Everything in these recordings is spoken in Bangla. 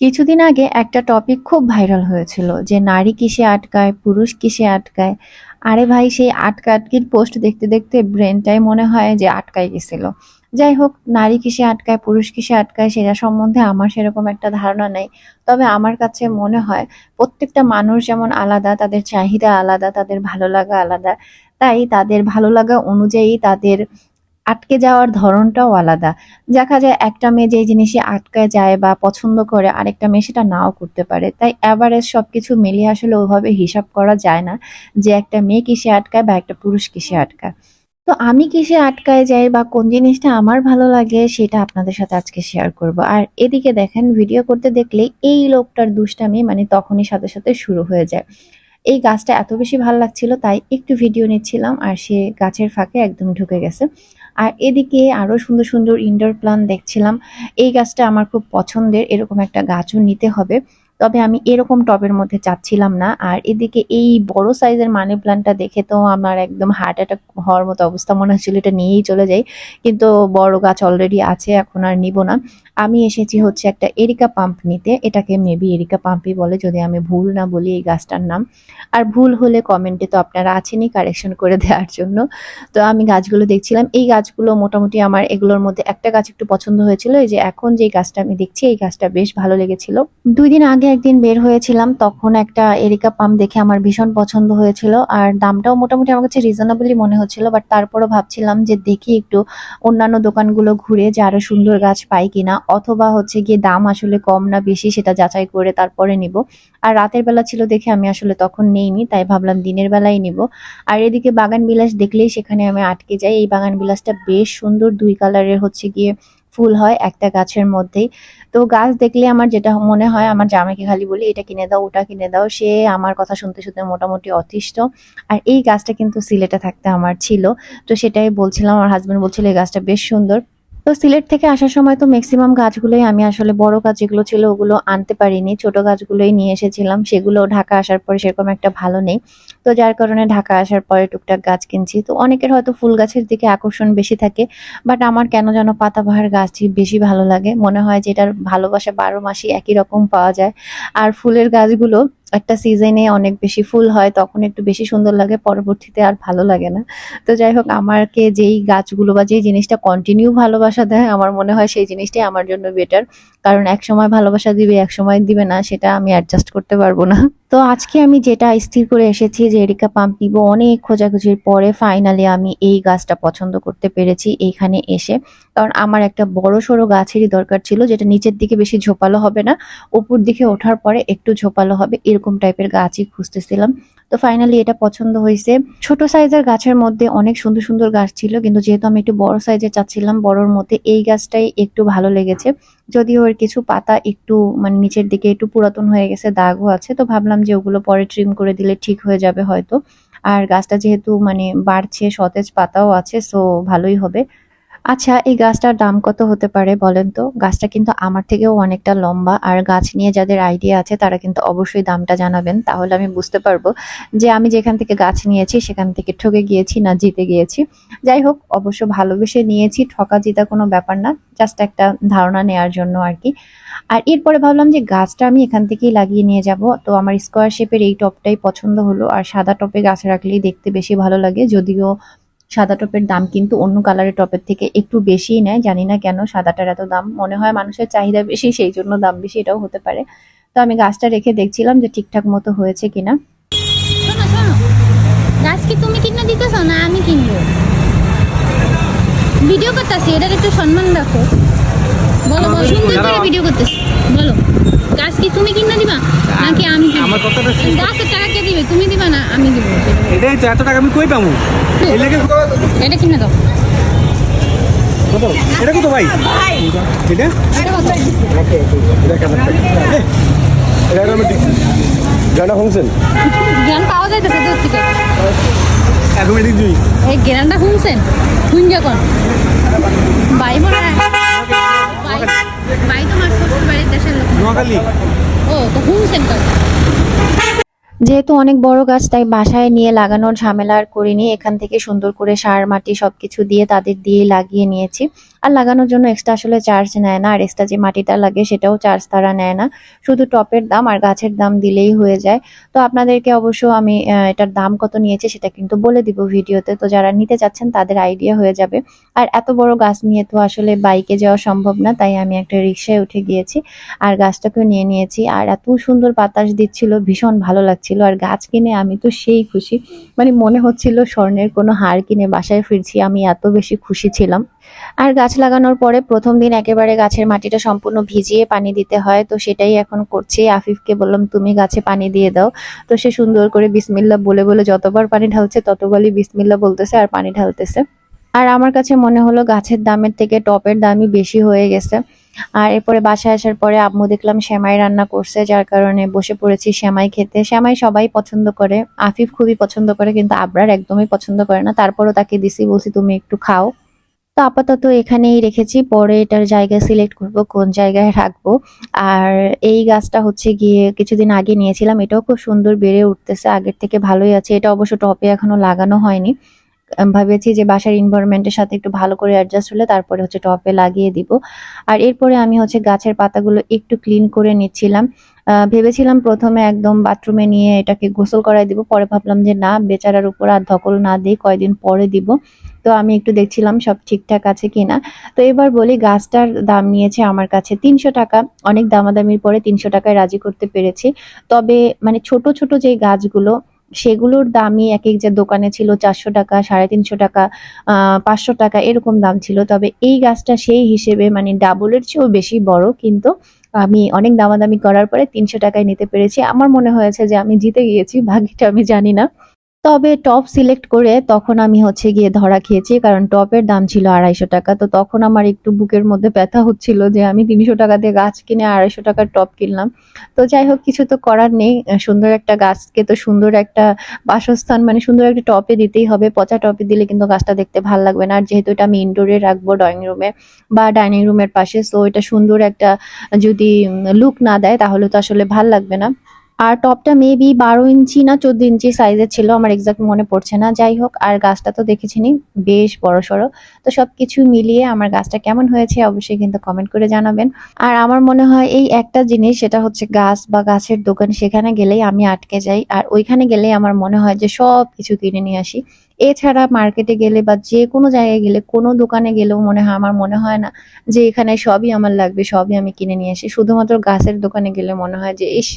কিছুদিন আগে একটা টপিক খুব ভাইরাল হয়েছিল যে নারী কিসে আটকায়, পুরুষ কিসে আটকায়। আরে ভাই, সেই আটকা আটকির পোস্ট দেখতে দেখতে ব্রেনটাই মনে হয় যে আটকায় গেছিল। যাই হোক, নারী কিসে আটকায়, পুরুষ কিসে আটকায় সেটা সম্বন্ধে আমার সেরকম একটা ধারণা নেই। তবে আমার কাছে মনে হয় প্রত্যেকটা মানুষ যেমন আলাদা, তাদের চাহিদা আলাদা, তাদের ভালো লাগা আলাদা। তাই তাদের ভালো লাগা অনুযায়ী তাদের আটকে যাওয়ার ধরনটাও আলাদা। দেখা যায় একটা মেয়ে যে জিনিসে আটকায় যায় বা পছন্দ করে, আরেকটা মেয়ে সেটা নাও করতে পারে। তাই অ্যাভারেজ সবকিছু মিলিয়ে আসলে ওইভাবে হিসাব করা যায় না যে একটা মেয়ে কিসে আটকায় বা একটা পুরুষ কিসে আটকায়। তো আমি কিসে আটকায় যাই বা কোন জিনিসটা আমার ভালো লাগে সেটা আপনাদের সাথে আজকে শেয়ার করব। আর এদিকে দেখেন ভিডিও করতে দেখলে এই লোকটার দুষ্টামি মানে তখনই সাথে সাথে শুরু হয়ে যায়। এই গাছটা এত বেশি ভালো লাগছিল, তাই একটু ভিডিও নিচ্ছিলাম আর সে গাছের ফাঁকে একদম ঢুকে গেছে। আর এদিকে আরও সুন্দর সুন্দর ইনডোর প্লান্ট দেখছিলাম। এই গাছটা আমার খুব পছন্দের, এরকম একটা গাছও নিতে হবে। তবে আমি এরকম টবের মধ্যে চাচ্ছিলাম না। আর এদিকে এই বড় সাইজের মানি প্লান্টটা দেখে তো আমার একদম হার্ট অ্যাটাক হওয়ার মতো অবস্থা মনে হচ্ছিল। এটা নিয়েই চলে যাই। কিন্তু বড় গাছ অলরেডি আছে, এখন আর নিব না। আমি এসেছি হচ্ছে একটা এরিকা পাম্প নিতে। এটাকে মেবি এরিকা পাম্পই বলে, যদি আমি ভুল না বলি এই গাছটার নাম। আর ভুল হলে কমেন্টে তো আপনারা আছেনই কারেকশন করে দেওয়ার জন্য। তো আমি গাছগুলো দেখছিলাম। এই গাছগুলো মোটামুটি আমার এগুলোর মধ্যে একটা গাছ একটু পছন্দ হয়েছিল। এই যে এখন যে গাছটা আমি দেখছি, এই গাছটা বেশ ভালো লেগেছিল। দুই দিন আগে একদিন বের হয়েছিলাম, তখন একটা এরিকা পাম্প দেখে আমার ভীষণ পছন্দ হয়েছিল, আর দামটাও মোটামুটি আমার কাছে রিজনেবলই মনে হচ্ছিল বাট তারপরও ভাবছিলাম যে দেখি একটু অন্যান্য দোকানগুলো ঘুরে যে আরও সুন্দর গাছ পাই কিনা, অথবা হচ্ছে গিয়ে দাম আসলে কম না বেশি সেটা যাচাই করে তারপরে নিব। আর রাতের বেলা ছিল দেখে আমি আসলে তখন নেইনি, তাই ভাবলাম দিনের বেলায় নিব। আর এদিকে বাগান বিলাস দেখলেই সেখানে আমি আটকে যাই, এই বাগান বিলাসটা বেশ সুন্দর, দুই কালারের হচ্ছে গিয়ে ফুল হয় একটা গাছের মধ্যেই। তো গাছ দেখলে আমার যেটা মনে হয়, আমার জামাকে খালি বলি, এটা কিনে দাও, ওটা কিনে দাও। সে আমার কথা শুনতে শুনতে মোটামুটি অতিষ্ঠ। আর এই গাছটা কিন্তু সিলেটে থাকতে আমার ছিল। তো সেটাই বলছিলাম, আমার হাজব্যান্ড বলছিল, এই গাছটা বেশ সুন্দর। তো সিলেট থেকে আসার সময় তো ম্যাক্সিমাম গাছগুলোই আমি আসলে বড় গাছ যেগুলো ছিল ওগুলো আনতে পারিনি। ছোট গাছগুলোই নিয়ে এসেছিলাম। সেগুলো ঢাকা আসার পরে সেরকম একটা ভালো নেই। তো যার কারণে ঢাকা আসার পরে টুকটাক গাছ কিনছি। তো অনেকের হয়তো ফুল গাছের দিকে আকর্ষণ বেশি থাকে বাট আমার কেন যেন পাতাবাহার গাছই বেশি ভালো লাগে। মনে হয় যে এটার ভালোবাসা বারো মাসই একই রকম পাওয়া যায়। আর ফুলের গাছগুলো একটা সিজনে অনেক বেশি ফুল হয়, তখন একটু বেশি সুন্দর লাগে, পরবর্তীতে আর ভালো লাগে না। তো যাই হোক, আমাকে যেই গাছগুলো বা যেই জিনিসটা কন্টিনিউ ভালোবাসা দেয়, আমার মনে হয় সেই জিনিসটাই আমার জন্য বেটার কারণ এক সময় ভালোবাসা দিবে এক সময় দিবে না, সেটা আমি অ্যাডজাস্ট করতে পারব না। তো আজকে আমি যেটা স্থির করে এসেছি যে এরিকা পাম্প নিব, অনেক খোঁজাখুঁজির পরে ফাইনালি আমি এই গাছটা পছন্দ করতে পেরেছি এইখানে এসে। কারণ আমার একটা বড় সড়ো গাছেরই দরকার ছিল যেটা নিচের দিকে বেশি ঝোপালো হবে না, উপর দিকে ওঠার পরে একটু ঝোপালো হবে, এরকম টাইপের গাছই খুঁজতেছিলাম। তো ফাইনালি এটা পছন্দ হয়েছে। ছোট সাইজের গাছের মধ্যে অনেক সুন্দর সুন্দর গাছ ছিল, কিন্তু যেহেতু আমি একটু বড় সাইজের চাচ্ছিলাম, বড়র মধ্যে এই গাছটাই একটু ভালো লেগেছে। যদিও এর কিছু পাতা একটু মানে নিচের দিকে একটু পুরাতন হয়ে গেছে, দাগও আছে, তো ভাবলাম যে ওগুলো পরে ট্রিম করে দিলে ঠিক হয়ে যাবে হয়তো। আর গাছটা যেহেতু মানে বাড়ছে, সতেজ পাতাও আছে সো ভালোই হবে। আচ্ছা এই গাছটার দাম কত হতে পারে বলেন তো? গাছটা কিন্তু আমার থেকেও অনেকটা লম্বা আর গাছ নিয়ে যাদের আইডিয়া আছে তারা কিন্তু অবশ্যই দামটা জানাবেন। তাহলে আমি বুঝতে পারব যে আমি যেখান থেকে গাছ নিয়েছি সেখান থেকে ঠকে গিয়েছি না জিতে গিয়েছি। যাই হোক, অবশ্য ভালোবেসে নিয়েছি, ঠকা জিতা কোনো ব্যাপার না জাস্ট একটা ধারণা নেওয়ার জন্য আর কি। আর এরপরে ভাবলাম যে গাছটা আমি এখান থেকেই লাগিয়ে নিয়ে যাব। তো আমার স্কোয়ার শেপের এই টপটাই পছন্দ হলো আর সাদা টপে গাছ রাখলেই দেখতে বেশি ভালো লাগে, যদিও সাদা টপের দাম কিন্তু অন্য কালারের টপের থেকে একটু বেশিই নেয় জানি না কেন সাদাটার এত দাম। মনে হয় মানুষের চাহিদা বেশি সেই জন্য দাম বেশি এটাও হতে পারে। তো আমি গাছটা রেখে দেখছিলাম যে ঠিকঠাক মতো হয়েছে কিনা। গাছ কি তুমি কিনে দিতেছ না আমি কিনবো? ভিডিও করতেছি এটার একটু সম্মান রাখো। বলো বলো সুন্দর করে ভিডিও করতেছি। বলো গাছ কি তুমি কিনে দিবা? নাকি আমি আমার কথাটা গাছের টাকা কে দিবে তুমি দিবা না আমি দিব। এটাই তো এত টাকা আমি কই লেগে এটা কিনে দাও। কত? এটা কত ভাই? এটা? এটা আমি গানা শুনছেন? জ্ঞান পাওয়া যাইতেছে দূর থেকে। এখন এদিক দুই এই জ্ঞানটা শুনছেন? শুন যখন বাই মনে হয় বাই তোমার শ্বশুর বাড়ির দেশের লোক। নোয়াখালী। ও তো শুনছেন কত যেহেতু অনেক বড় গাছ, তাই বাসায় নিয়ে লাগানোর ঝামেলা আর করিনি। এখান থেকে সুন্দর করে সার, মাটি সবকিছু দিয়ে তাদের দিয়ে লাগিয়ে নিয়েছি। আর লাগানোর জন্য এক্সট্রা আসলে চার্জ নেয় না। আর এক্সট্রা যে মাটিটা লাগে, সেটাও চার্জ তারা নেয় না। শুধু টপের দাম আর গাছের দাম দিলেই হয়ে যায়। তো আপনাদেরকে অবশ্য আমি এটার দাম কত নিয়েছে সেটা কিন্তু বলে দিব ভিডিওতে। তো যারা নিতে চাচ্ছেন, তাদের আইডিয়া হয়ে যাবে। আর এত বড় গাছ নিয়ে তো আসলে বাইকে যাওয়া সম্ভব না, তাই আমি একটা রিক্সায় উঠে গিয়েছি। আর গাছটাকেও নিয়ে নিয়েছি। আর এত সুন্দর বাতাস দিচ্ছিল, ভীষণ ভালো লাগছিল আর গাছ কিনে আমি তো সেই খুশি। মানে মনে হচ্ছিল স্বর্ণের কোনো হার কিনে বাসায় ফিরছি, আমি এত বেশি খুশি ছিলাম। আর গাছ লাগানোর পরে প্রথম দিন একেবারে গাছের মাটিটা সম্পূর্ণ ভিজিয়ে পানি দিতে হয়, তো সেটাই এখন করছি। আফিফকে বললাম, তুমি গাছে পানি দিয়ে দাও। তো সে সুন্দর করে বিসমিল্লা বলে বলে যতবার পানি ঢালছে ততবারই বিসমিল্লা বলতেছে আর পানি ঢালতেছে। আর আমার কাছে মনে হলো গাছের দামের থেকে টপের দামই বেশি হয়ে গেছে। আর এরপরে বাসায় আসার পরে আম্মু দেখলাম শ্যামাই রান্না করছে, যার কারণে বসে পড়েছি শ্যামাই খেতে। শ্যামাই সবাই পছন্দ করে, আফিফ খুবই পছন্দ করে, কিন্তু আবরার একদমই পছন্দ করে না। তারপরও তাকে দিছি, বলছি তুমি একটু খাও। তো আপাতত এখানেই রেখেছি, পরে এটার জায়গা সিলেক্ট করব, কোন জায়গায় রাখব। আর এই গাছটা হচ্ছে গিয়ে কিছুদিন আগে নিয়েছিলাম, এটাও খুব সুন্দর বেড়ে উঠতেছে, আগের থেকে ভালোই আছে। এটা অবশ্য টপে এখনও লাগানো হয়নি। ভাবেছি যে বাসার ইনভারনমেন্টের সাথে একটু ভালো করে অ্যাডজাস্ট হলে তারপরে হচ্ছে টপে লাগিয়ে দিব। আর এরপরে আমি হচ্ছে গাছের পাতাগুলো একটু ক্লিন করে নিচ্ছিলাম। ভেবেছিলাম প্রথমে একদম বাথরুমে নিয়ে এটাকে গোসল করাই দিব, পরে ভাবলাম যে না, বেচারার উপর আর ধকল না দিই, কয়দিন পরে দিব। তো আমি একটু দেখছিলাম সব ঠিকঠাক আছে কিনা। তো এবার বলি গাছটার দাম নিয়েছে আমার কাছে তিনশো টাকা। অনেক দামাদামির পরে তিনশো টাকায় রাজি করতে পেরেছি। তবে মানে ছোট ছোট যে গাছগুলো সেগুলোর দামই এক এক যে দোকানে ছিল চারশো টাকা, সাড়ে তিনশো টাকা পাঁচশো টাকা এরকম দাম ছিল। তবে এই গাছটা সেই হিসেবে মানে ডাবলের চেয়েও বেশি বড়। কিন্তু আমি অনেক দামাদামি করার পরে তিনশো টাকায় নিতে পেরেছি। আমার মনে হয়েছে যে আমি জিতে গিয়েছি ভাগ্যটা আমি জানি না। তবে টপ সিলেক্ট করে তখন আমি হচ্ছে গিয়ে ধরা খেয়েছি, কারণ টপের দাম ছিল আড়াইশো টাকা। তো তখন আমার একটু বুকের মধ্যে ব্যথা হচ্ছিল যে আমি তিনশো টাকা দিয়ে গাছ কিনে আড়াইশো টাকার টপ কিনলাম। তো যাই হোক, কিছু তো করার নেই। সুন্দর একটা গাছকে তো সুন্দর একটা বাসস্থান মানে সুন্দর একটা টপে দিতেই হবে। পচা টপে দিলে কিন্তু গাছটা দেখতে ভালো লাগবে না। আর যেহেতু এটা আমি ইনডোরে রাখব ড্রয়িং রুমে বা ডাইনিং রুমের পাশে সো এটা সুন্দর একটা যদি লুক না দেয়, তাহলে তো আসলে ভালো লাগবে না। আর টপটা মেবি বারো ইঞ্চি না চোদ্দ ইঞ্চি সাইজের ছিল, আমার এক্সাক্ট মনে পড়ছে না। যাই হোক, আর গাছটা তো দেখেছিনি, বেশ বড় সড়ো। তো সব কিছু মিলিয়ে আমার গাছটা কেমন হয়েছে অবশ্যই কিন্তু কমেন্ট করে জানাবেন। আর আমার মনে হয় এই একটা জিনিস, সেটা হচ্ছে গাছ বা গাছের দোকান সেখানে গেলেই আমি আটকে যাই। আর ওইখানে গেলেই আমার মনে হয় যে সব কিছু কিনে নিয়ে আসি। এছাড়া মার্কেটে গেলে বা যে কোনো জায়গায় গেলে, কোনো দোকানে গেলেও মনে হয়, আমার মনে হয় না যে এখানে সবই আমার লাগবে, সবই আমি কিনে নিয়ে আসি। শুধুমাত্র গাছের দোকানে গেলে মনে হয় যে, ইস,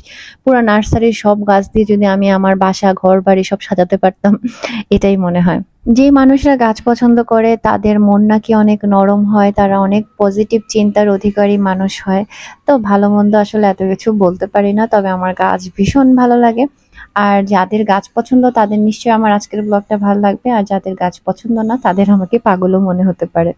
পুরো নার্সারির সব গাছ দিয়ে যদি আমি আমার বাসা ঘর বাড়ি সব সাজাতে পারতাম। এটাই মনে হয়। যে মানুষরা গাছ পছন্দ করে, তাদের মন নাকি অনেক নরম হয়, তারা অনেক পজিটিভ চিন্তার অধিকারী মানুষ হয়। তো ভালো মন্দ আসলে এত কিছু বলতে পারি না, তবে আমার গাছ ভীষণ ভালো লাগে। আর যাদের গাছ পছন্দ, তাদের নিশ্চয়ই আমার আজকের ব্লগটা ভালো লাগবে। আর যাদের গাছ পছন্দ না, তাদের আমাকে পাগলও মনে হতে পারে।